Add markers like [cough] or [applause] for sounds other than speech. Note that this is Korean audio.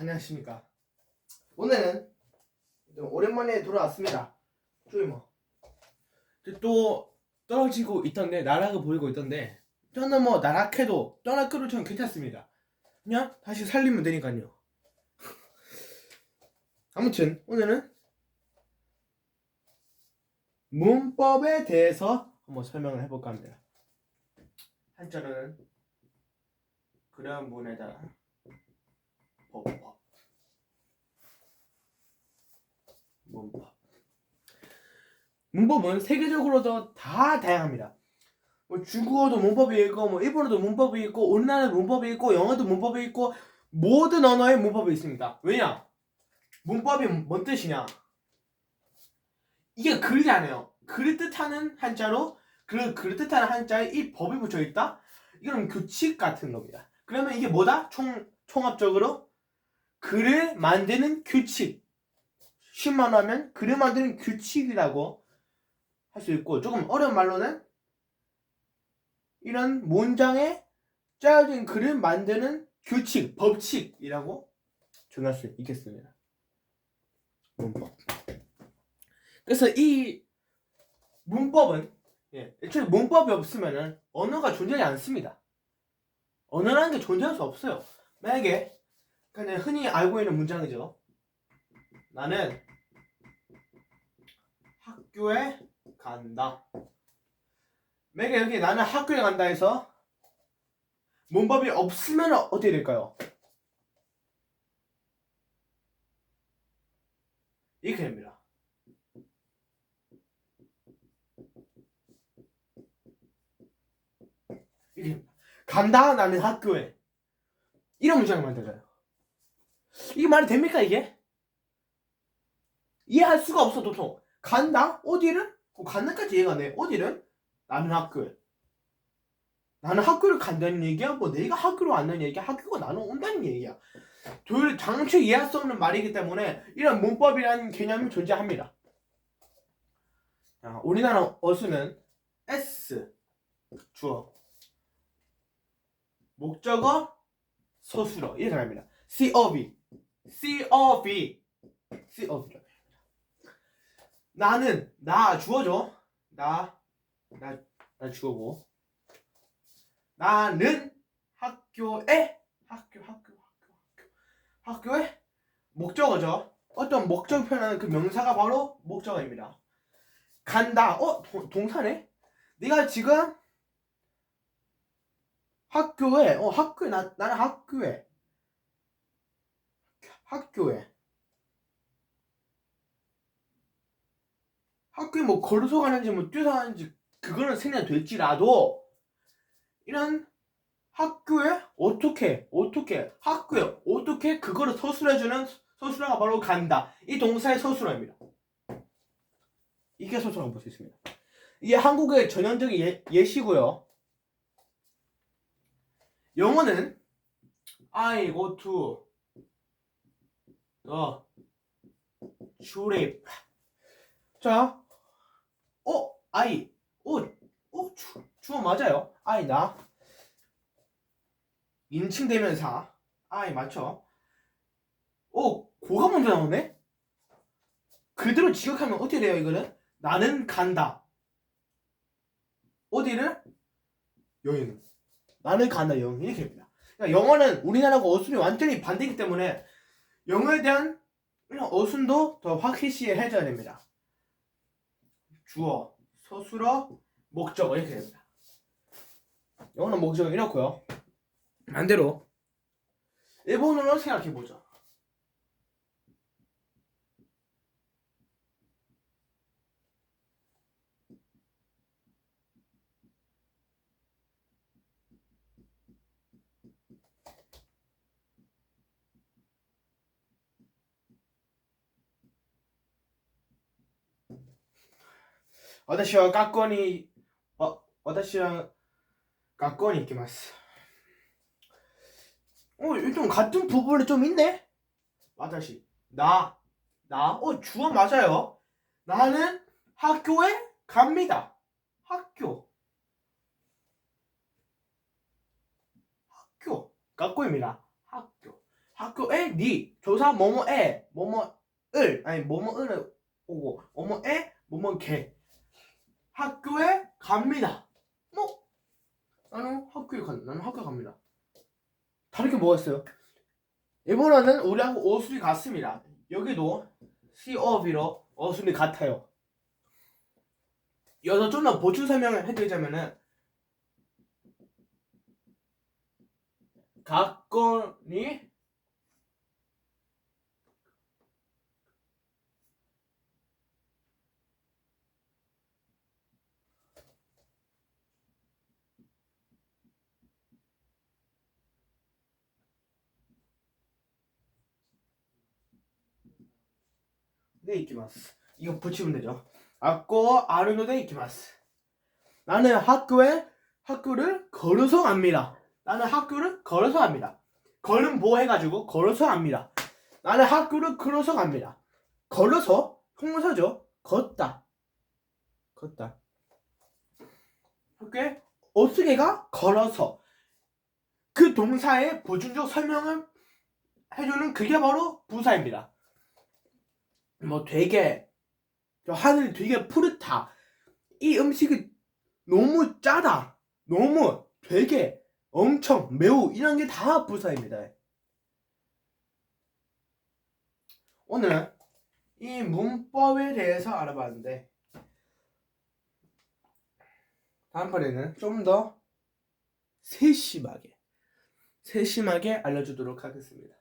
안녕하십니까. 오늘은 좀 오랜만에 돌아왔습니다. 쪼이 뭐. 또 떨어지고 있던데 나락을 보이고 있던데 저는 뭐 나락해도 떠나끌도 저는 괜찮습니다. 그냥 다시 살리면 되니까요. [laughs] 아무튼 오늘은 문법에 대해서 한번 설명을 해볼까 합니다. 한자는 그런 문에다 문법 문법은 세계적으로도 다 다양합니다. 뭐 중국어도 문법이 있고 뭐 일본어도 문법이 있고 우리나라도 문법이 있고 영어도 문법이 있고 모든 언어에 문법이 있습니다. 왜냐? 문법이 뭔 뜻이냐? 이게 글이잖아요. 글을 뜻하는 한자로 그 글을 뜻하는 한자에 이 법이 붙여 있다. 이거는 규칙 같은 겁니다. 그러면 이게 뭐다? 총 총합적으로 글을 만드는 규칙. 쉽만 하면 글을 만드는 규칙이라고 할 수 있고 조금 어려운 말로는 이런 문장에 짜여진 글을 만드는 규칙, 법칙이라고 정할 수 있겠습니다. 문법. 그래서 이 문법은 예, 애초에 문법이 없으면은 언어가 존재하지 않습니다. 언어라는 게 존재할 수 없어요. 만약에 그냥 흔히 알고 있는 문장이죠. 나는 학교에 간다. 만약에 여기 나는 학교에 간다 해서 문법이 없으면 어떻게 될까요? 이렇게 됩니다. 됩니다. 간다 나는 학교에 이런 문장을 만들어요. 이게 말이 됩니까 이게? 이해할 수가 없어 도통. 간다? 어디를? 그 간다까지 이해가 안 돼. 어디를? 나는 학교에. 나는 학교를 간다는 얘기야? 뭐 내가 학교로 왔다는 얘기야? 학교가 나는 온다는 얘기야. 둘 장초 이해할 수 없는 말이기 때문에 이런 문법이라는 개념이 존재합니다. 자, 우리나라 어수는 S 주어 목적어 서술어 이렇게 합니다. C C of C of 나는 나 주어죠. 나 나 나 주어고 나는 학교에 학교 학교 학교 학교 학교에 목적어죠. 어떤 목적 표현하는 그 명사가 바로 목적어입니다. 간다. 어 동, 동사네. 네가 지금 학교에 어 학교에 나 나는 학교에 학교에. 학교에 뭐 걸어서 가는지 뭐 뛰어서 가는지 그거는 생략될지라도 이런 학교에 어떻게 어떻게 학교에 어떻게 그거를 서술해주는 서술어가 바로 간다. 이 동사의 서술어입니다. 이게 서술어라고 볼 수 있습니다. 이게 한국의 전형적인 예, 예시고요. 영어는 I go to the trip 자, 어, I, 어, 어, 주, 주어 맞아요. I 나 인칭 대명사 I 맞죠? 어, 고가 먼저 나오네. 그대로 지각하면 어떻게 돼요 이거는? 나는 간다. 어디를? 여행. 나는 간다 여행 이렇게 됩니다. 그러니까 영어는 우리나라하고 어순이 완전히 반대이기 때문에 영어에 대한 이런 어순도 더 확실시해져야 됩니다. 주어, 서술어, 목적어 이렇게 됩니다. 영어는 목적어 이렇고요. 반대로 일본어로 생각해 보죠. 私は学校に、あ、私は学校に行きます。 어, 좀 같은 부분이 좀 있네? 와다시. 나. 나. 어, 주어 맞아요. 나는 학교에 갑니다. 학교. 학교. 학교입니다. 학교. 학교에 니 조사 뭐뭐에 뭐뭐을 아니 뭐뭐을 오고 뭐뭐에 뭐뭐게 학교에 갑니다. 뭐 나는 학교에 간 나는 학교 갑니다. 다르게 뭐가 있어요? 이번에는 우리하고 어순이 같습니다. 여기도 B로 어순이 같아요. 여기서 좀 더 보충 설명을 해드리자면은 각건이 네 이키마스. 이거 붙이면 되죠. 아꼬 아르노 데 이키마스. 나는 학교에 학교를 걸어서 갑니다. 나는 학교를 걸어서 갑니다. 걸음 뭐 해가지고 걸어서 갑니다. 나는 학교를 걸어서 갑니다. 걸어서? 형용사죠. 걷다. 걷다. 학교에 어떻게가 걸어서? 그 동사의 보충적 설명을 해주는 그게 바로 부사입니다 뭐 되게 저 하늘이 되게 푸릇하. 이 음식이 너무 짜다. 너무 되게 엄청 매우 이런 게 다 부사입니다. 오늘은 이 문법에 대해서 알아봤는데 다음번에는 좀 더 세심하게 세심하게 알려주도록 하겠습니다